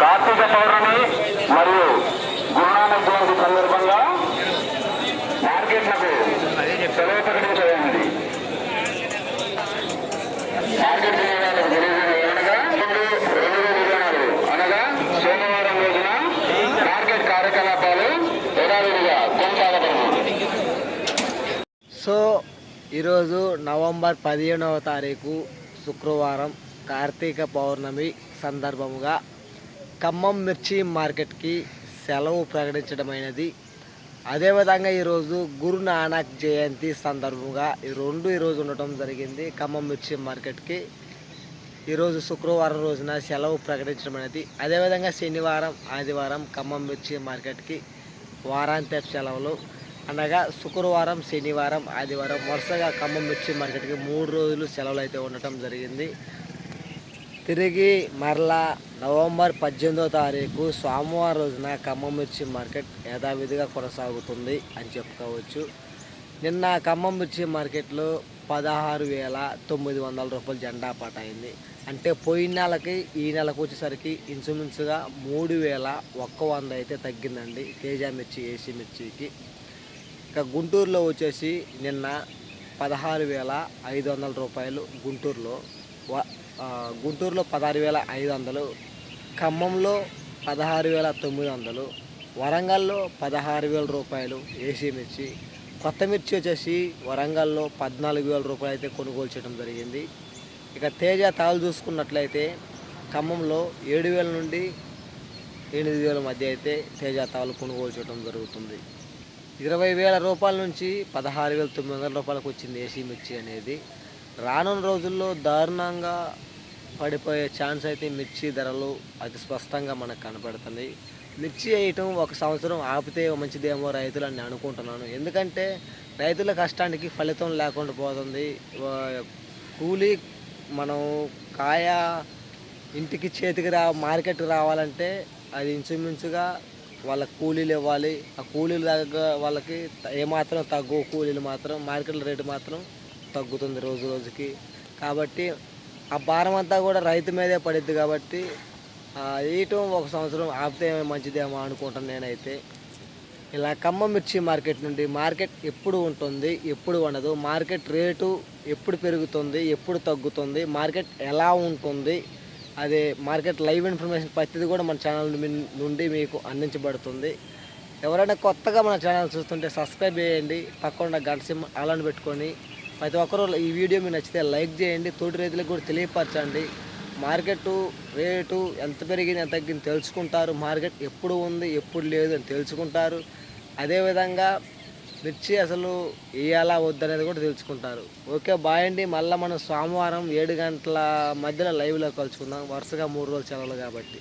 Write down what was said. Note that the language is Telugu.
పౌర్ణమి మరియు గురునానక్ జయంతి సందర్భంగా మార్కెట్లకు సెలవు ప్రకటించబడింది మార్కెట్ వినియోగాలకు తెలియజేయడం అనగా రెండు రెండు విధానాలు అనగా సోమవారం రోజున మార్కెట్ కార్యకలాపాలు యథావిధిగా సో ఈరోజు నవంబర్ పదిహేనవ తారీఖు శుక్రవారం కార్తీక పౌర్ణమి సందర్భముగా ఖమ్మం మిర్చి మార్కెట్కి సెలవు ప్రకటించడమైనది అదేవిధంగా ఈరోజు గురు నానక్ జయంతి సందర్భంగా ఈ రెండు ఈరోజు ఉండటం జరిగింది. ఖమ్మం మిర్చి మార్కెట్కి ఈరోజు శుక్రవారం రోజున సెలవు ప్రకటించడం అనేది అదేవిధంగా శనివారం ఆదివారం ఖమ్మం మిర్చి మార్కెట్కి వారాంత్య సెలవులు. అనగా శుక్రవారం శనివారం ఆదివారం వరుసగా ఖమ్మం మిర్చి మార్కెట్కి మూడు రోజులు సెలవులు అయితే ఉండటం జరిగింది. తిరిగి మరలా నవంబర్ పద్దెనిమిదో తారీఖు సోమవారం రోజున ఖమ్మం మిర్చి మార్కెట్ యథావిధిగా కొనసాగుతుంది అని చెప్పుకోవచ్చు. నిన్న ఖమ్మం మిర్చి మార్కెట్లో పదహారు వేల తొమ్మిది వందల రూపాయలు జెండా పాట అయింది. అంటే పోయిన నెలకి ఈ నెలకు వచ్చేసరికి ఇంచుమించుగా మూడు వేల ఒక్క వంద అయితే తగ్గిందండి తేజ మిర్చి ఏసీ మిర్చికి. ఇక గుంటూరులో వచ్చేసి నిన్న పదహారు వేల ఐదు వందల రూపాయలు గుంటూరులో గుంటూరులో పదహారు వేల ఐదు వందలు ఖమ్మంలో పదహారు వేల తొమ్మిది వందలు వరంగల్లో పదహారు వేల రూపాయలు ఏసీ మిర్చి కొత్త మిర్చి వచ్చేసి వరంగల్లో పద్నాలుగు వేల రూపాయలు అయితే కొనుగోలు చేయడం జరిగింది. ఇక తేజ తాలు చూసుకున్నట్లయితే ఖమ్మంలో ఏడు వేల నుండి ఎనిమిది వేల మధ్య అయితే తేజ తాలు కొనుగోలు చేయడం జరుగుతుంది. ఇరవై వేల రూపాయల నుంచి పదహారు వేల తొమ్మిది వందల రూపాయలకు వచ్చింది ఏసీ మిర్చి అనేది. రానున్న రోజుల్లో దారుణంగా పడిపోయే ఛాన్స్ అయితే మిర్చి ధరలు అతి స్పష్టంగా మనకు కనపడుతుంది. మిర్చి వేయటం ఒక సంవత్సరం ఆపితే మంచిదేమో రైతులు అని నేను అనుకుంటున్నాను. ఎందుకంటే రైతుల కష్టానికి ఫలితం లేకుండా పోతుంది. కూలీ మనం కాయ ఇంటికి చేతికి రా మార్కెట్కి రావాలంటే అది ఇంచుమించుగా వాళ్ళ కూలీలు ఇవ్వాలి. ఆ కూలీలు తగ్గ వాళ్ళకి ఏమాత్రం తగ్గు కూలీలు మాత్రం మార్కెట్ రేటు మాత్రం తగ్గుతుంది రోజు రోజుకి. కాబట్టి ఆ భారం అంతా కూడా రైతు మీదే పడిద్ది కాబట్టి ఆ, వేయటం ఒక సంవత్సరం ఆపితే మంచిదేమో అనుకుంటాను నేనైతే. ఇలా కమ్మ మిర్చి మార్కెట్ నుండి మార్కెట్ ఎప్పుడు ఉంటుంది ఎప్పుడు ఉండదు మార్కెట్ రేటు ఎప్పుడు పెరుగుతుంది ఎప్పుడు తగ్గుతుంది మార్కెట్ ఎలా ఉంటుంది అదే మార్కెట్ లైవ్ ఇన్ఫర్మేషన్ పరిస్థితి కూడా మన ఛానల్ నుండి మీకు అందించబడుతుంది. ఎవరైనా కొత్తగా మన ఛానల్ చూస్తుంటే సబ్స్క్రైబ్ చేయండి పక్కన గంట సిమ్ అలాంటి పెట్టుకొని ప్రతి ఒక్కరూ ఈ వీడియో మీకు నచ్చితే లైక్ చేయండి తోటి రైతులకు కూడా తెలియపరచండి. మార్కెట్ రేటు ఎంత పెరిగింది ఎంత తగ్గింది తెలుసుకుంటారు. మార్కెట్ ఎప్పుడు ఉంది ఎప్పుడు లేదు అని తెలుసుకుంటారు. అదేవిధంగా మిర్చి అసలు వేయాలా వద్దనేది కూడా తెలుసుకుంటారు. ఓకే బాయ్ అండి. మళ్ళీ మనం సోమవారం ఏడు గంటల మధ్యలో లైవ్లో కలుసుకుందాం. వరుసగా మూడు రోజులు సెలవులు కాబట్టి.